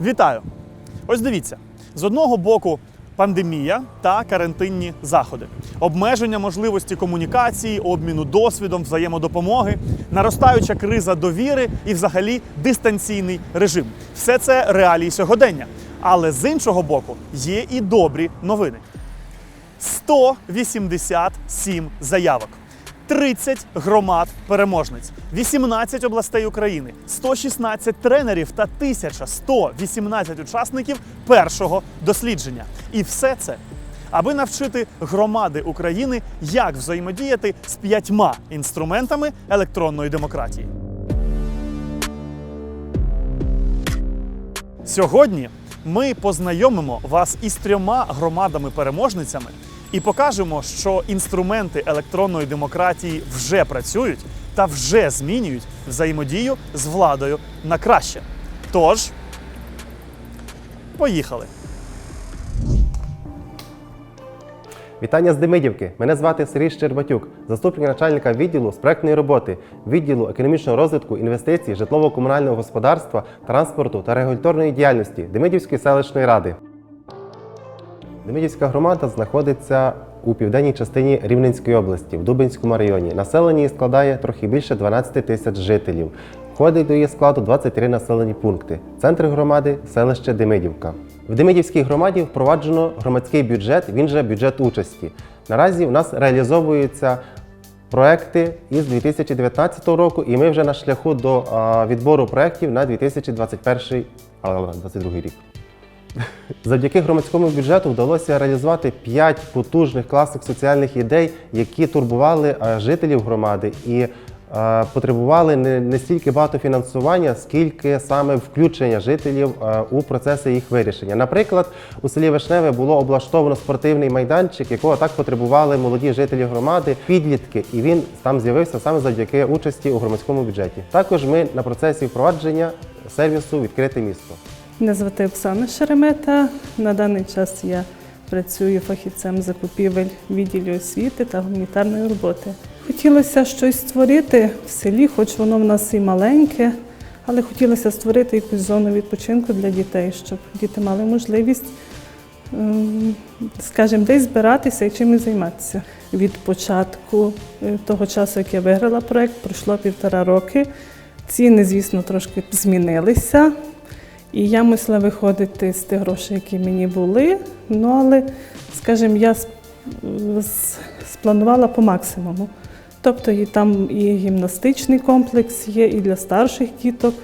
Вітаю! Ось дивіться: з одного боку пандемія та карантинні заходи, обмеження можливості комунікації, обміну досвідом, взаємодопомоги, наростаюча криза довіри і, взагалі, дистанційний режим. Все це реалії сьогодення. Але з іншого боку, є і добрі новини. 187 заявок. 30 громад переможниць, 18 областей України, 116 тренерів та 1118 учасників першого дослідження. І все це, аби навчити громади України, як взаємодіяти з п'ятьма інструментами електронної демократії. Сьогодні ми познайомимо вас із трьома громадами-переможницями і покажемо, що інструменти електронної демократії вже працюють та вже змінюють взаємодію з владою на краще. Тож, поїхали! Вітання з Демидівки. Мене звати Сергій Щербатюк, заступник начальника відділу з проектної роботи, відділу економічного розвитку, інвестицій, житлово-комунального господарства, транспорту та регуляторної діяльності Демидівської селищної ради. Демидівська громада знаходиться у південній частині Рівненської області, в Дубинському районі. Населення її складає трохи більше 12 тисяч жителів. Входить до її складу 23 населені пункти. Центр громади селище Демидівка. В Демидівській громаді впроваджено громадський бюджет, він же бюджет участі. Наразі у нас реалізовуються проекти із 2019 року, і ми вже на шляху до відбору проєктів на 2021 2022 рік. Завдяки громадському бюджету вдалося реалізувати 5 потужних класних соціальних ідей, які турбували е, жителів громади і е, потребували не, стільки багато фінансування, скільки саме включення жителів е, у процеси їх вирішення. Наприклад, у селі Вишневе було облаштовано спортивний майданчик, якого так потребували молоді жителі громади, підлітки, і він там з'явився саме завдяки участі у громадському бюджеті. Також ми на процесі впровадження сервісу Відкрите місто. Мене звати Оксана Шеремета. На даний час я працюю фахівцем закупівель відділі освіти та гуманітарної роботи. Хотілося щось створити в селі, хоч воно в нас і маленьке, але хотілося створити якусь зону відпочинку для дітей, щоб діти мали можливість, ем, скажімо, десь збиратися і чимось займатися. Від початку е, того часу, як я виграла проєкт, пройшло півтора роки. Ціни, звісно, трошки змінилися. І я мусила виходити з тих грошей, які мені були. Ну, але, скажімо, я спланувала по максимуму. Тобто і там і гімнастичний комплекс є, і для старших діток,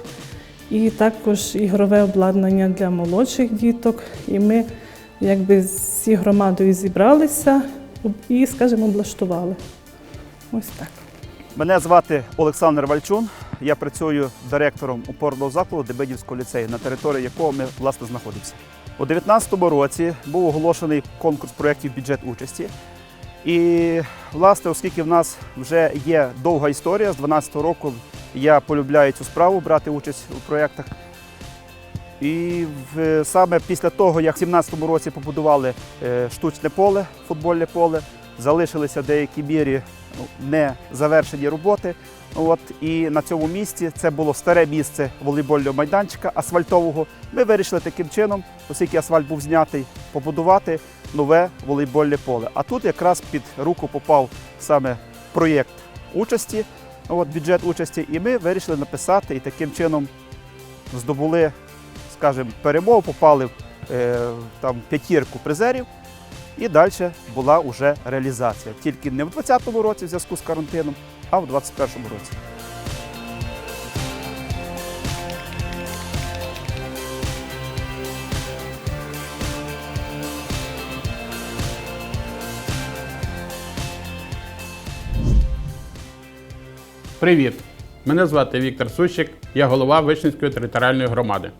і також ігрове обладнання для молодших діток. І ми якби з громадою зібралися і, скажімо, облаштували. Ось так. Мене звати Олександр Вальчун. Я працюю директором опорного закладу Дебедівського ліцею, на території якого ми власне знаходимося. У 2019 році був оголошений конкурс проєктів бюджет участі. І, власне, оскільки в нас вже є довга історія, з 2012 року я полюбляю цю справу брати участь у проєктах. І саме після того, як в 2017 році побудували е, штучне поле, футбольне поле, залишилися в деякій мірі ну, не завершені роботи. От, і на цьому місці це було старе місце волейбольного майданчика асфальтового. Ми вирішили таким чином, оскільки асфальт був знятий, побудувати нове волейбольне поле. А тут якраз під руку попав саме проєкт участі, от, бюджет участі, і ми вирішили написати і таким чином здобули, скажімо, перемогу, попали е, там, п'ятірку призерів. І далі була вже реалізація. Тільки не в 2020 році в зв'язку з карантином, а в 2021 році. Привіт! Мене звати Віктор Сущик, я голова Вишнівської територіальної громади.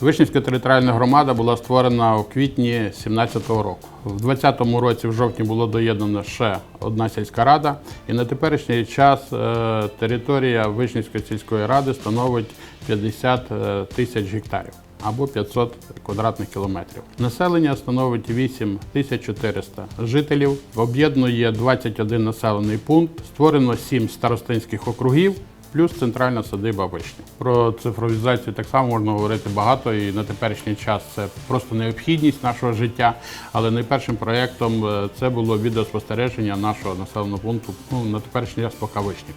Вишнівська територіальна громада була створена у квітні 2017 року. У 2020 році в жовтні було доєднано ще одна сільська рада, і на теперішній час е, територія Вишнівської сільської ради становить 50 е, тисяч гектарів або 500 квадратних кілометрів. Населення становить 8400 жителів, об'єднує 21 населений пункт, створено 7 старостинських округів плюс центральна садиба вишня. Про цифровізацію так само можна говорити багато, і на теперішній час це просто необхідність нашого життя. Але найпершим проєктом е, це було відеоспостереження нашого населеного пункту ну, на теперішній час поки вишнів.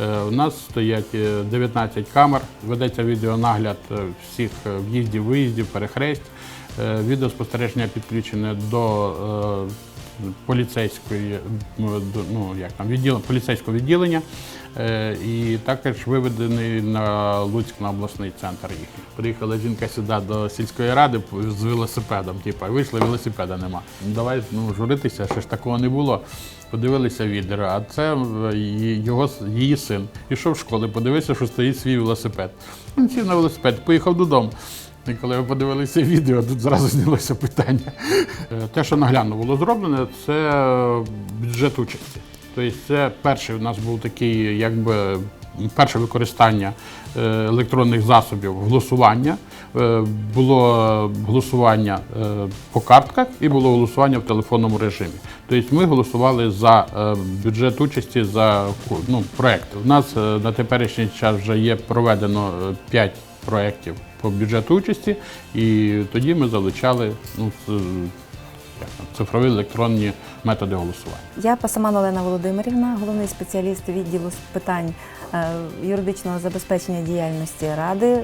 Е, У нас стоять е, 19 камер, ведеться відеонагляд е, всіх е, в'їздів, виїздів, перехресть. Е, Відеоспостереження підключене до е, поліцейської ну, як там, відділ, поліцейського відділення. Е, І також виведений на Луцьк на обласний центр їхній. Приїхала жінка сюди до сільської ради з велосипедом. Типу, вийшли, велосипеда нема. Ну, Давай ну, журитися, що ж такого не було. Подивилися відео, а це е, його, її син. Пішов в школу, подивився, що стоїть свій велосипед. Він сів на велосипед, поїхав додому. І коли ви подивилися відео, тут зразу знялося питання. Е, Те, що наглядно було зроблене, це бюджет участі. Тобто це перший у нас був такий, якби перше використання е, електронних засобів голосування. Е, Було голосування по картках і було голосування в телефонному режимі. Тобто ми голосували за бюджет участі за ну, проект. У нас на теперішній час вже є проведено 5 проєктів по бюджету участі, і тоді ми залучали ну, цифрові електронні методи голосування. Я Пасаман Олена Володимирівна, головний спеціаліст відділу з питань е, юридичного забезпечення діяльності ради,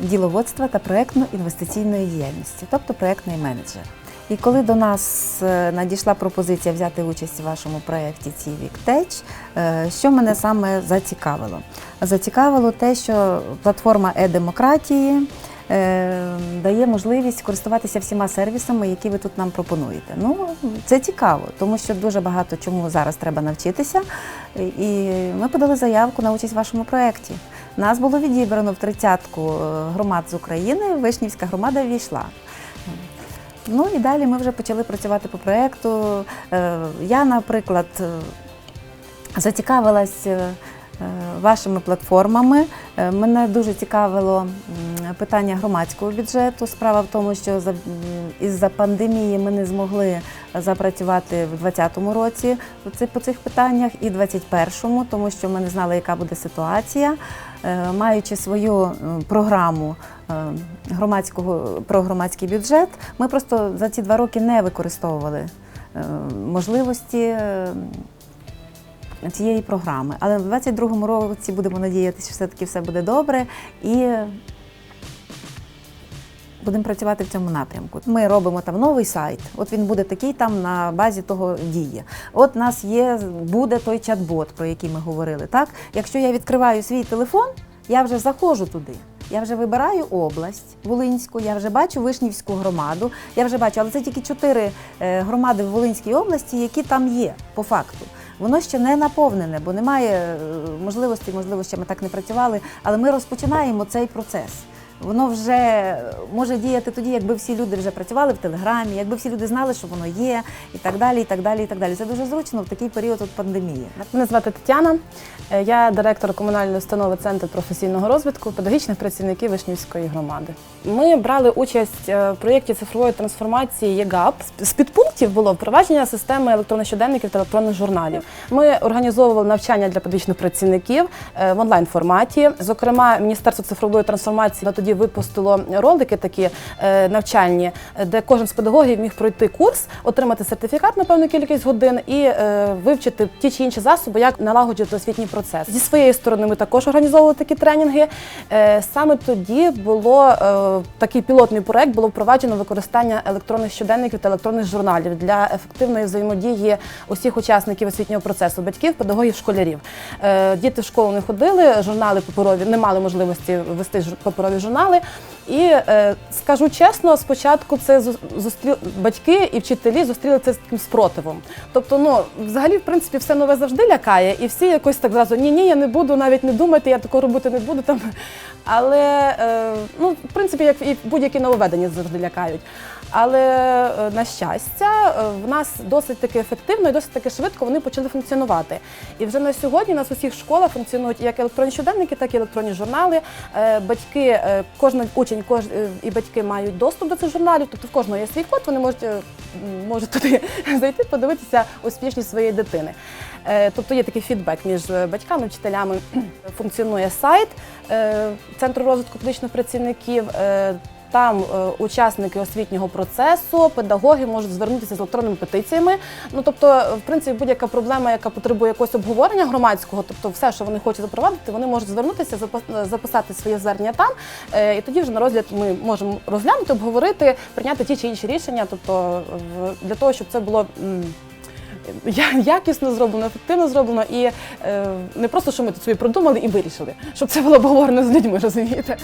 діловодства та проєктно-інвестиційної діяльності, тобто проєктний менеджер. І коли до нас е, надійшла пропозиція взяти участь у вашому проєкті Civic Tech, е, що мене саме зацікавило? Зацікавило те, що платформа е-демократії е, дає можливість користуватися всіма сервісами, які ви тут нам пропонуєте. Ну, це цікаво, тому що дуже багато чому зараз треба навчитися. І ми подали заявку на участь в вашому проєкті. Нас було відібрано в тридцятку громад з України. Вишнівська громада ввійшла. Ну і далі ми вже почали працювати по проєкту. Е, Я, наприклад, е, зацікавилась е, вашими платформами. Мене дуже цікавило питання громадського бюджету. Справа в тому, що за- із-за пандемії ми не змогли запрацювати в 2020 році по цих- питаннях і в 2021, тому що ми не знали, яка буде ситуація. Е, Маючи свою е, програму е, громадського про громадський бюджет, ми просто за ці два роки не використовували е, можливості е, цієї програми. Але в 2022 році будемо надіятися, що все-таки все буде добре і будемо працювати в цьому напрямку. Ми робимо там новий сайт. От він буде такий там на базі того діє. От нас є буде той чат-бот, про який ми говорили. Так, якщо я відкриваю свій телефон, я вже заходжу туди. Я вже вибираю область Волинську, я вже бачу Вишнівську громаду. Я вже бачу, але це тільки чотири е, громади в Волинській області, які там є по факту. Воно ще не наповнене, бо немає е, можливості, можливо, ще ми так не працювали, але ми розпочинаємо цей процес. Воно вже може діяти тоді, якби всі люди вже працювали в телеграмі, якби всі люди знали, що воно є, і так далі, і так далі, і так далі. Це дуже зручно в такий період от пандемії. Мене звати Тетяна. Е, Я директор комунальної установи Центр професійного розвитку педагогічних працівників Вишнівської громади. Ми брали участь е, в проєкті цифрової трансформації ЄГАП. З підпунктів було впровадження системи електронних щоденників та електронних журналів. Ми організовували навчання для педагогічних працівників е, в онлайн форматі. Зокрема, Міністерство цифрової трансформації тоді випустило ролики такі е, навчальні, де кожен з педагогів міг пройти курс, отримати сертифікат на певну кількість годин і е, вивчити ті чи інші засоби, як налагоджувати освітній процес. Зі своєї сторони ми також організовували такі тренінги. Е, Саме тоді було такий пілотний проект, було впроваджено використання електронних щоденників та електронних журналів для ефективної взаємодії усіх учасників освітнього процесу батьків, педагогів, школярів. Діти в школу не ходили, журнали паперові не мали можливості вести паперові журнали. І е, скажу чесно, спочатку це зу- зустріли батьки і вчителі зустріли це з таким спротивом. Тобто, ну взагалі, в принципі, все нове завжди лякає, і всі якось так зразу ні, ні, я не буду навіть не думати, я такого робити не буду там. Але е, ну, в принципі, як і будь-які нововведення завжди лякають. Але е, на щастя, е, в нас досить таки ефективно і досить таки швидко вони почали функціонувати. І вже на сьогодні у нас у всіх школах функціонують як електронні щоденники, так і електронні журнали. Е, Батьки, кожен учень кож, і батьки мають доступ до цих журналів, тобто в кожного є свій код, вони можуть, можуть туди зайти, подивитися успішність своєї дитини. Тобто є такий фідбек між батьками, вчителями. Функціонує сайт Центру розвитку педагогічних працівників. Е, Там е, учасники освітнього процесу, педагоги можуть звернутися з електронними петиціями. Ну тобто, е, в принципі, будь-яка проблема, яка потребує якогось обговорення громадського, тобто все, що вони хочуть запровадити, вони можуть звернутися, запис- записати своє звернення там. е, І тоді вже на розгляд ми можемо розглянути, обговорити, прийняти ті чи інші рішення, тобто для того, щоб це було. якісно зроблено, ефективно зроблено і е, не просто, що ми тут собі продумали і вирішили, щоб це було обговорено з людьми, розумієте?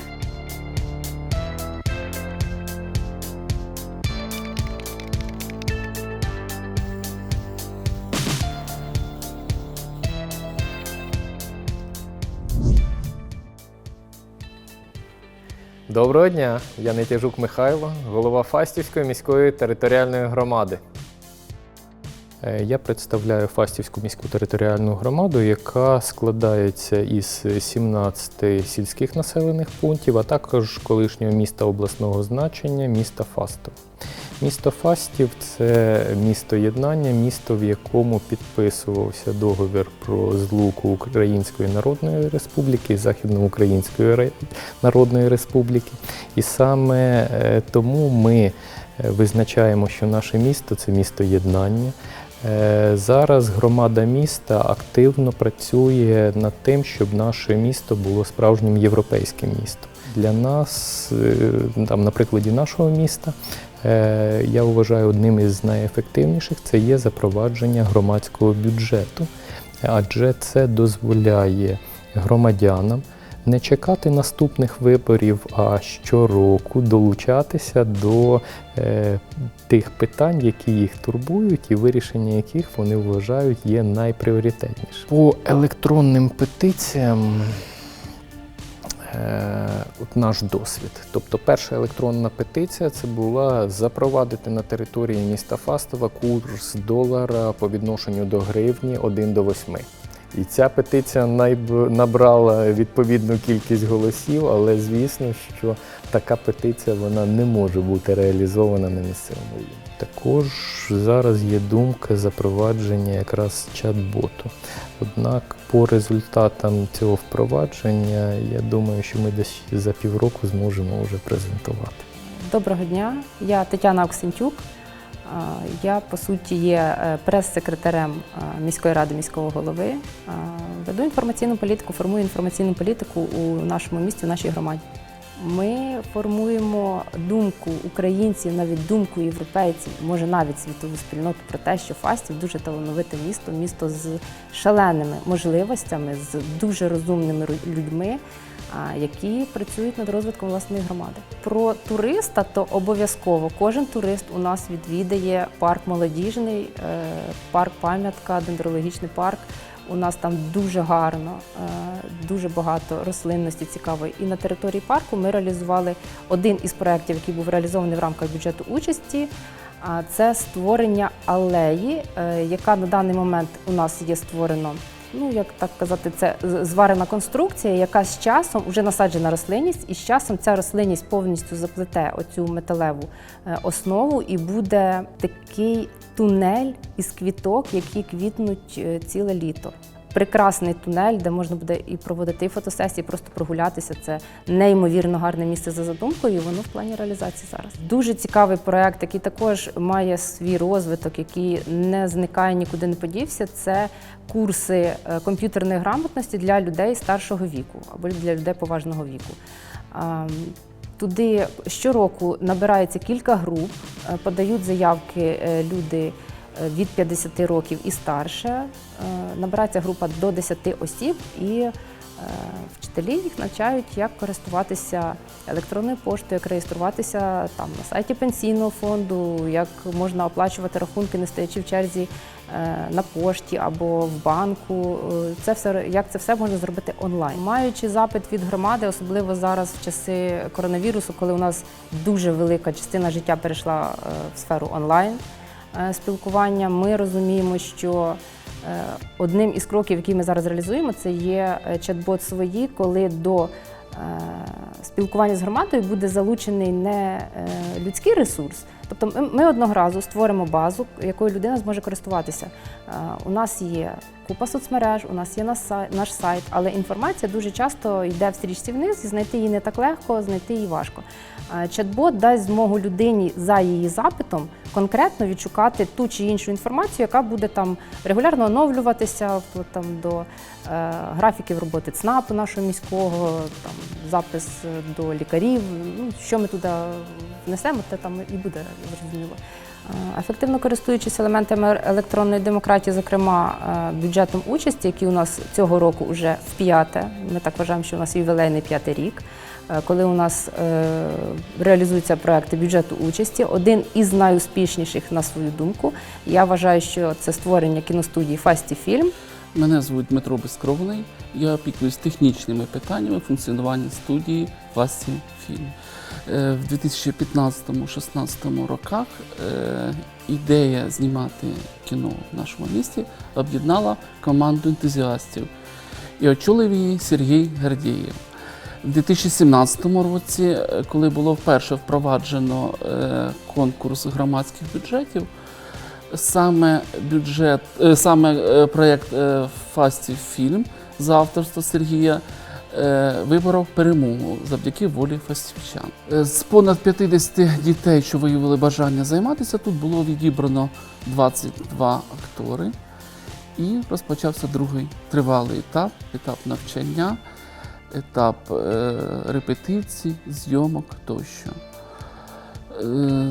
Доброго дня, я Нетяжук Михайло, голова Фастівської міської територіальної громади. Е, Я представляю Фастівську міську територіальну громаду, яка складається із 17 сільських населених пунктів, а також колишнього міста обласного значення, міста Фастов. Місто Фастів це місто єднання, місто, в якому підписувався договір про злуку Української Народної Республіки Західноукраїнської Народної Республіки. І саме е, тому ми е, визначаємо, що наше місто це місто єднання. Е, Зараз громада міста активно працює над тим, щоб наше місто було справжнім європейським містом. Для нас, там, на прикладі нашого міста, я вважаю одним із найефективніших це є запровадження громадського бюджету, адже це дозволяє громадянам не чекати наступних виборів, а щороку долучатися до е, тих питань, які їх турбують, і вирішення яких вони вважають є найпріоритетнішим. По електронним петиціям. Е, От наш досвід. Тобто, перша електронна петиція це була запровадити на території міста Фастова курс долара по відношенню до гривні 1 до 8. І ця петиція найб- набрала відповідну кількість голосів, але звісно, що така петиція вона не може бути реалізована на місцевому рівні. Також зараз є думка запровадження якраз чат-боту. Однак по результатам цього впровадження я думаю, що ми десь за півроку зможемо вже презентувати. Доброго дня, я Тетяна Оксентюк. Я по суті є е, прес-секретарем міської ради міського голови. Веду інформаційну політику, формую інформаційну політику у нашому місті, у нашій громаді. Ми формуємо думку українців, навіть думку європейців, може навіть світову спільноту про те, що Фастів дуже талановите місто, місто з шаленими можливостями, з дуже розумними людьми, які працюють над розвитком власної громади. Про туриста, то обов'язково кожен турист у нас відвідає парк молодіжний, е, парк пам'ятка, дендрологічний парк. У нас там дуже гарно, е, дуже багато рослинності цікавої. І на території парку ми реалізували один із проєктів, який був реалізований в рамках бюджету участі. Це створення алеї, е, яка на даний момент у нас є створено. Ну, як так казати, це зварена конструкція, яка з часом вже насаджена рослинність, і з часом ця рослинність повністю заплете оцю металеву е, основу, і буде такий тунель із квіток, які квітнуть е, ціле літо. Прекрасний тунель, де можна буде і проводити і фотосесії, просто прогулятися. Це неймовірно гарне місце за задумкою. і Воно в плані реалізації зараз. Дуже цікавий проект, який також має свій розвиток, який не зникає, нікуди не подівся. Це курси е, комп'ютерної грамотності для людей старшого віку або для людей поважного віку. Туди щороку набирається кілька груп, е, подають заявки е, люди від 50 років і старше. Е, Набирається група до 10 осіб, і е, Вчителі їх навчають, як користуватися електронною поштою, як реєструватися там на сайті пенсійного фонду, як можна оплачувати рахунки, не стоячи в черзі е, на пошті або в банку. Е, Це все як це все можна зробити онлайн. Маючи запит від громади, особливо зараз в часи коронавірусу, коли у нас дуже велика частина життя перейшла е, в сферу онлайн е, спілкування, ми розуміємо, що Е, Одним із кроків, які ми зараз реалізуємо, це є е, чат-бот свої, коли до е, спілкування з громадою буде залучений не е, людський ресурс. Тобто ми- одного разу створимо базу, якою людина зможе користуватися. Е, У нас є купа соцмереж, у нас є наш сай- наш сайт, але інформація дуже часто йде в стрічці вниз, і знайти її не так легко, знайти її важко. Е, Чат-бот дасть змогу людині за її запитом конкретно відшукати ту чи іншу інформацію, яка буде там регулярно оновлюватися там до е, графіків роботи ЦНАПу нашого міського, там запис е, до лікарів. Ну, що ми туди внесемо, те там і буде зрозуміло. Е, Ефективно користуючись елементами електронної демократії, зокрема е, бюджетом участі, який у нас цього року вже в п'яте. Ми так вважаємо, що у нас ювілейний п'ятий рік. Коли у нас реалізуються проекти бюджету участі, один із найуспішніших на свою думку. Я вважаю, що це створення кіностудії Фасті Фільм. Мене звуть Дмитро Безкровний. Я опікуюсь технічними питаннями функціонування студії Власті Фільм. Е, В 2015-16 роках е, ідея знімати кіно в нашому місті об'єднала команду ентузіастів і очолив її Сергій Гордієв. У 2017 році, е, коли було вперше впроваджено конкурс громадських бюджетів, саме бюджет, е, саме е, проєкт е, Фасті Фільм за авторства Сергія виборов перемогу завдяки волі фастівчан. З понад 50 дітей, що виявили бажання займатися, тут було відібрано 22 актори. І розпочався другий тривалий етап, етап навчання, етап репетицій, зйомок тощо.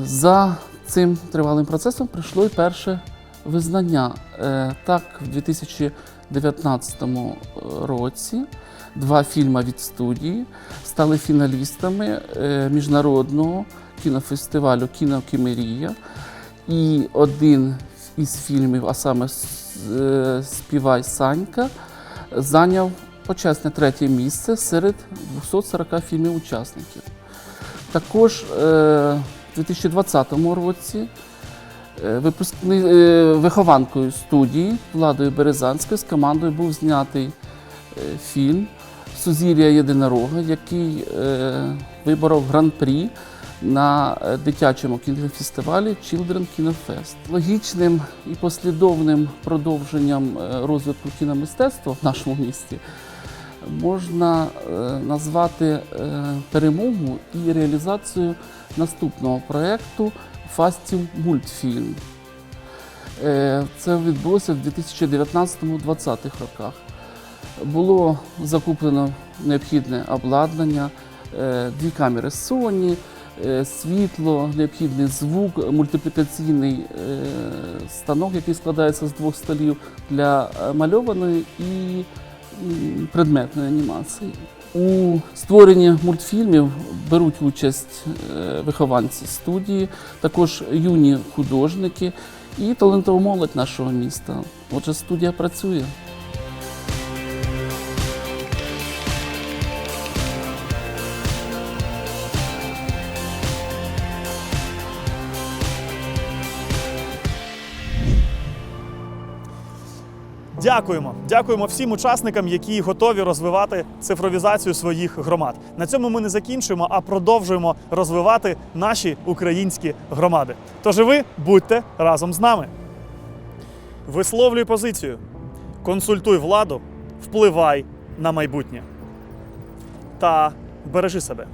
За цим тривалим процесом прийшло і перше визнання. Е, Так, в 2019 році два фільми від студії стали фіналістами е, міжнародного кінофестивалю Кінокімерія. І один із фільмів, а саме е, Співай Санька, зайняв почесне третє місце серед 240 фільмів учасників. Також у 2020 році е, е, вихованкою студії Владою Березанською з командою був знятий е, фільм Сузір'я єдинорога, який виборов гран-прі на дитячому кінофестивалі Children Kino Fest. Логічним і послідовним продовженням розвитку кіномистецтва в нашому місті можна е, назвати е, перемогу і реалізацію наступного проєкту Фастів мультфільм. Е, Це відбулося в 2019-2020 роках. Було закуплено необхідне обладнання, дві камери Sony, світло, необхідний звук, мультиплікаційний станок, який складається з двох столів для мальованої і предметної анімації. У створенні мультфільмів беруть участь е, вихованці студії, також юні художники і талантова молодь нашого міста. Отже, студія працює. Дякуємо. Дякуємо всім учасникам, які готові розвивати цифровізацію своїх громад. На цьому ми не закінчуємо, а продовжуємо розвивати наші українські громади. Тож і ви будьте разом з нами. Висловлюй позицію, консультуй владу, впливай на майбутнє та бережи себе.